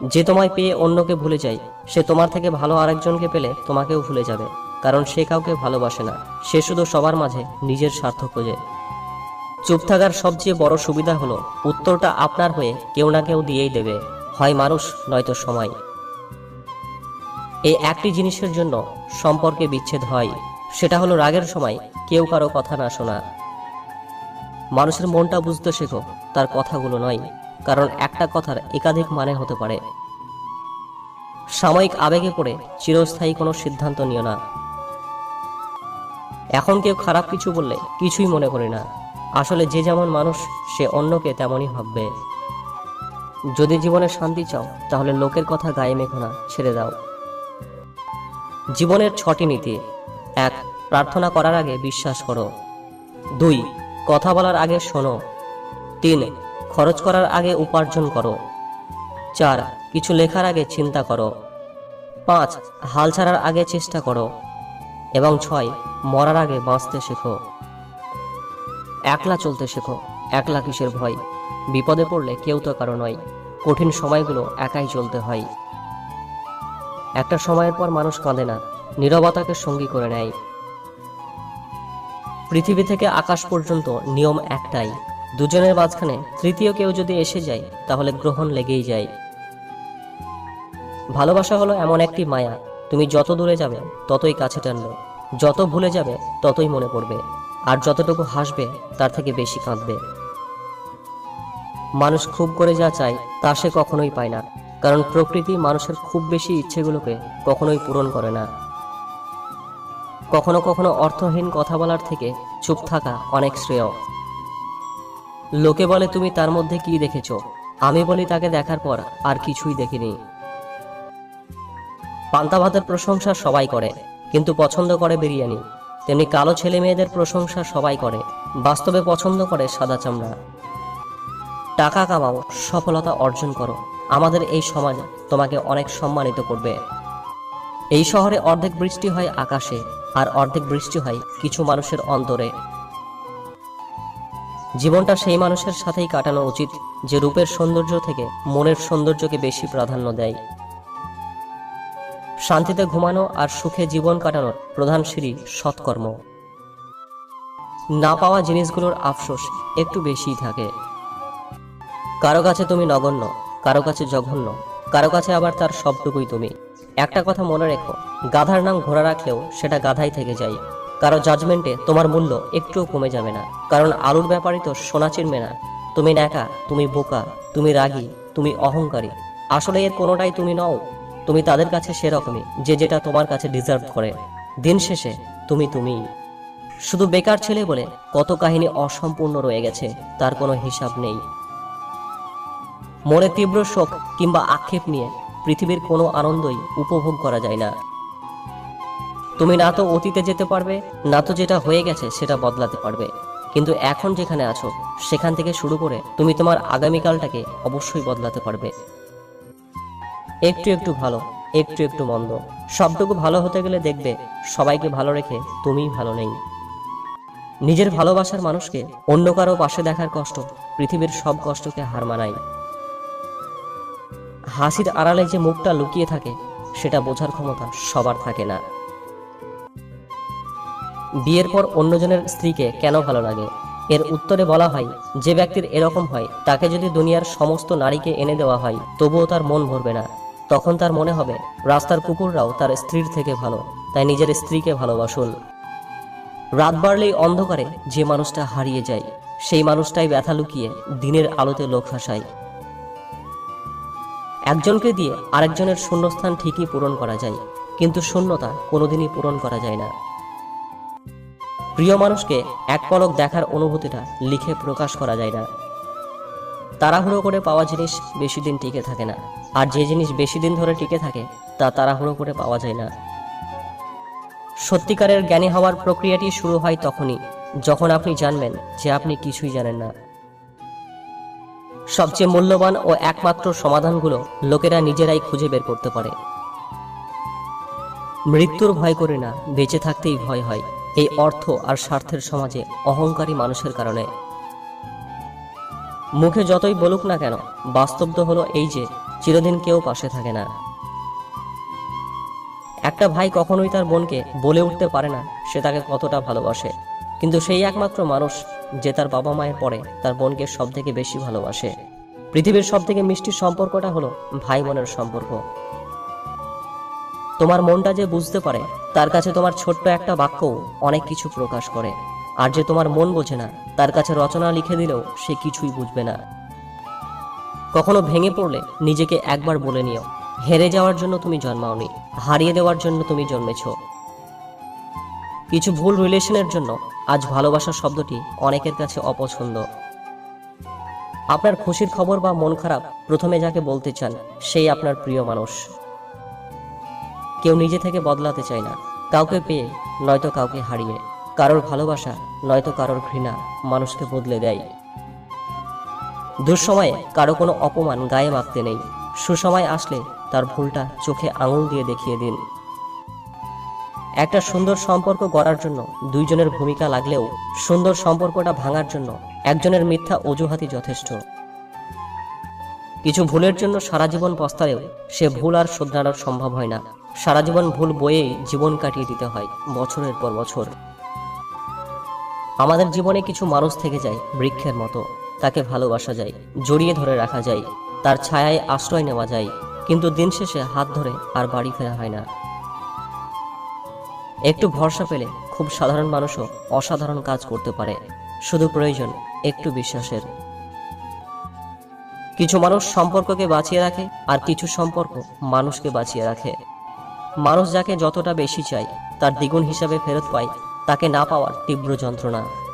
যে তোমায় পেয়ে অন্যকে ভুলে যায়, সে তোমার থেকে ভালো আরেকজনকে পেলে তোমাকেও ভুলে যাবে, কারণ সে কাউকে ভালোবাসে না, সে শুধু সবার মাঝে নিজের স্বার্থ খোঁজে। চুপ থাকার সবচেয়ে বড় সুবিধা হলো, উত্তরটা আপনার হয়ে কেউ না কেউ দিয়েই দেবে, হয় মানুষ, নয়তো সময়। এই একটি জিনিসের জন্য সম্পর্কে বিচ্ছেদ হয়, সেটা হলো রাগের সময় কেউ কারও কথা না শোনা। মানুষের মনটা বুঝতে শেখো, তার কথাগুলো নয়। কারণ একটা কথার একাধিক মানে হতে পারে। সাময়িক আবেগে পড়ে চিরস্থায়ী কোনো সিদ্ধান্ত নিও না। এখন কেউ খারাপ কিছু বললে কিছুই মনে করি না। আসলে যে যেমন মানুষ, সে অন্যকে তেমনই ভাববে। যদি জীবনে শান্তি চাও, তাহলে লোকের কথা গায়ে মেখো না, ছেড়ে দাও। জীবনের ছটি নীতি। এক, প্রার্থনা করার আগে বিশ্বাস করো। দুই, কথা বলার আগে শোনো। তিন খরচ করার আগে উপার্জন করো। চার, কিছু লেখার আগে চিন্তা করো। পাঁচ, হাল ছাড়ার আগে চেষ্টা করো। এবং ছয়, মরার আগে বাঁচতে শেখো। একলা চলতে শেখো, একলা কিসের ভয়? বিপদে পড়লে কেউ তো কারও নয়। কঠিন সময়গুলো একাই চলতে হয়। একটা সময়ের পর মানুষ কাঁদে না, নীরবতাকে সঙ্গী করে নেয়। পৃথিবী থেকে আকাশ পর্যন্ত নিয়ম একটাই দুজনের মাঝখানে তৃতীয় কেউ যদি এসে যায়, তাহলে গ্রহণ লেগেই যায়। ভালোবাসা হলো এমন একটি মায়া, তুমি যত দূরে যাবে, ততই কাছে টানবে। যত ভুলে যাবে, ততই মনে পড়বে। আর যতটুকু হাসবে, তার থেকে বেশি কাঁদবে। মানুষ খুব করে যা চায়, তা সে কখনোই পায় না। কারণ প্রকৃতি মানুষের খুব বেশি ইচ্ছেগুলোকে কখনোই পূরণ করে না। কখনো কখনো অর্থহীন কথা বলার থেকে চুপ থাকা অনেক শ্রেয়। লোকে বলে, তুমি তার মধ্যে কি দেখেছ? আমি বলি, তাকে দেখার পর আর কিছুই দেখিনি। পান্তা ভাতের প্রশংসা সবাই করে, কিন্তু পছন্দ করে বিরিয়ানি। তেমনি কালো ছেলে মেয়েদের প্রশংসা সবাই করে, বাস্তবে পছন্দ করে সাদা চামড়া। টাকা কামাও, সফলতা অর্জন করো। আমাদের এই সমাজ তোমাকে অনেক সম্মানিত করবে। এই শহরে অর্ধেক বৃষ্টি হয় আকাশে, আর অর্ধেক বৃষ্টি হয় কিছু মানুষের অন্তরে। জীবনটা সেই মানুষের সাথেই কাটানো উচিত যে রূপের সৌন্দর্য থেকে মনের সৌন্দর্যকে বেশি প্রাধান্য দেয়। শান্তিতে ঘুমানো আর সুখে জীবন কাটানোর প্রধান সিঁড়ি সৎকর্ম। না পাওয়া জিনিসগুলোর আফসোস একটু বেশিই থাকে। কারও কাছে তুমি নগণ্য, কারও কাছে জঘন্য, কারও কাছে আবার তার সবটুকুই তুমি। একটা কথা মনে রেখো, গাধার নাম ঘোড়া রাখলেও সেটা গাধাই থেকে যায়। কারও জাজমেন্টে তোমার মূল্য একটুও কমে যাবে না। কারণ আলুর ব্যাপারই তো সোনা চিনবে না। তুমি ন্যাকা, তুমি বোকা, তুমি রাগী, তুমি অহংকারী। আসলে এর কোনোটাই তুমি নও। তুমি তাদের কাছে সেরকমই, যে যেটা তোমার কাছে ডিজার্ভ করে। দিন শেষে তুমি তুমিই। শুধু বেকার ছেলে বলে কত কাহিনী অসম্পূর্ণ রয়ে গেছে, তার কোনো হিসাব নেই। মনে তীব্র শোক কিংবা আক্ষেপ নিয়ে পৃথিবীর কোনো আনন্দই উপভোগ করা যায় না। তুমি না তো অতীতে যেতে পারবে, না তো যেটা হয়ে গেছে সেটা বদলাতে পারবে। কিন্তু এখন যেখানে আছো, সেখান থেকে শুরু করে তুমি তোমার আগামীকালটাকে অবশ্যই বদলাতে পারবে। একটু একটু ভালো, একটু একটু মন্দ। সবটুকু ভালো হতে গেলে দেখবে, সবাইকে ভালো রেখে তুমিই ভালো নেই। নিজের ভালোবাসার মানুষকে অন্য কারও পাশে দেখার কষ্ট পৃথিবীর সব কষ্টকে হার মানায়। হাসির আড়ালে যে মুখটা লুকিয়ে থাকে, সেটা বোঝার ক্ষমতা সবার থাকে না। বিয়ের পর অন্যজনের স্ত্রীকে কেন ভালো লাগে? এর উত্তরে বলা হয়, যে ব্যক্তির এরকম হয়, তাকে যদি দুনিয়ার সমস্ত নারীকে এনে দেওয়া হয়, তবুও তার মন ভরবে না। তখন তার মনে হবে, রাস্তার কুকুররাও তার স্ত্রীর থেকে ভালো, তাই নিজের স্ত্রীকে ভালোবাসুন। রাত বাড়লেই অন্ধকারে যে মানুষটা হারিয়ে যায়, সেই মানুষটাই ব্যথা লুকিয়ে দিনের আলোতে লোক হাসায় একজনকে দিয়ে আরেকজনের শূন্যস্থান ঠিকই পূরণ করা যায়, কিন্তু শূন্যতা কোনোদিনই পূরণ করা যায় না। প্রিয় মানুষকে এক পলক দেখার অনুভূতিটা লিখে প্রকাশ করা যায় না। তাড়াহুড়ো করে পাওয়া জিনিস বেশি দিন টিকে থাকে না। আর যে জিনিস বেশি দিন ধরে টিকে থাকে, তা তাড়াহুড়ো করে পাওয়া যায় না। সত্যিকারের জ্ঞানী হওয়ার প্রক্রিয়াটি শুরু হয় তখনই, যখন আপনি জানবেন যে আপনি কিছুই জানেন না। সবচেয়ে মূল্যবান ও একমাত্র সমাধানগুলো লোকেরা নিজেরাই খুঁজে বের করতে পারে। মৃত্যুর ভয় করে না, বেঁচে থাকতেই ভয় হয়। এই অর্থ আর স্বার্থের সমাজে অহংকারী মানুষের কারণে। মুখে যতই বলুক না কেন, বাস্তব তো হলো এই যে, চিরদিন কেউ পাশে থাকে না। একটা ভাই কখনোই তার বোনকে বলে উঠতে পারে না, সে তাকে কতটা ভালোবাসে। কিন্তু সেই একমাত্র মানুষ যে তার বাবা মায়ের পরে তার বোনকে সব থেকে বেশি ভালোবাসে। পৃথিবীর সব থেকে মিষ্টি সম্পর্কটা হলো ভাই বোনের সম্পর্ক। তোমার মনটা যে বুঝতে পারে, তার কাছে তোমার ছোট্ট একটা বাক্যও অনেক কিছু প্রকাশ করে। আর যে তোমার মন বোঝে না, তার কাছে রচনা লিখে দিলেও সে কিছুই বুঝবে না। কখনো ভেঙে পড়লে নিজেকে একবার বলে নিও, হেরে যাওয়ার জন্য তুমি জন্মাওনি, হারিয়ে দেওয়ার জন্য তুমি জন্মেছ। কিছু ভুল রিলেশনের জন্য আজ ভালোবাসার শব্দটি অনেকের কাছে অপছন্দ। আপনার খুশির খবর বা মন খারাপ প্রথমে যাকে বলতে চান, সেই আপনার প্রিয় মানুষ। কেউ নিজে থেকে বদলাতে চায় না। কাউকে পেয়ে নয়তো কাউকে হারিয়ে। কারোর ভালোবাসা, নয়তো কারোর ঘৃণা মানুষকে বদলে দেয়। দুঃসময়ে কারও কোনো অপমান গায়ে মাখতে নেই। সুসময় আসলে তার ভুলটা চোখে আঙুল দিয়ে দেখিয়ে দিন। একটা সুন্দর সম্পর্ক গড়ার জন্য দুইজনের ভূমিকা লাগলেও সুন্দর সম্পর্কটা ভাঙার জন্য একজনের মিথ্যা অজুহাতই যথেষ্ট। কিছু ভুলের জন্য সারা জীবন পস্তালেও সে ভুল আর শোধরানোর সম্ভব হয় না। সারা জীবন ভুল বয়েই জীবন কাটিয়ে দিতে হয়, বছরের পর বছর। আমাদের জীবনে কিছু মানুষ থেকে যায়, বৃক্ষের মতো। তাকে ভালোবাসা যায়, জড়িয়ে ধরে রাখা যায়, তার ছায়ায় আশ্রয় নেওয়া যায়, কিন্তু দিন শেষে হাত ধরে আর বাড়ি ফেরা হয় না। একটু ভরসা পেলে খুব সাধারণ মানুষও অসাধারণ কাজ করতে পারে। শুধু প্রয়োজন একটু বিশ্বাসের। কিছু মানুষ সম্পর্ককে বাঁচিয়ে রাখে আর কিছু সম্পর্ক মানুষকে বাঁচিয়ে রাখে। মানুষ যাকে যতটা বেশি চায়, তার দ্বিগুণ হিসাবে ফেরত পায়, তাকে না পাওয়ার তীব্র যন্ত্রণা।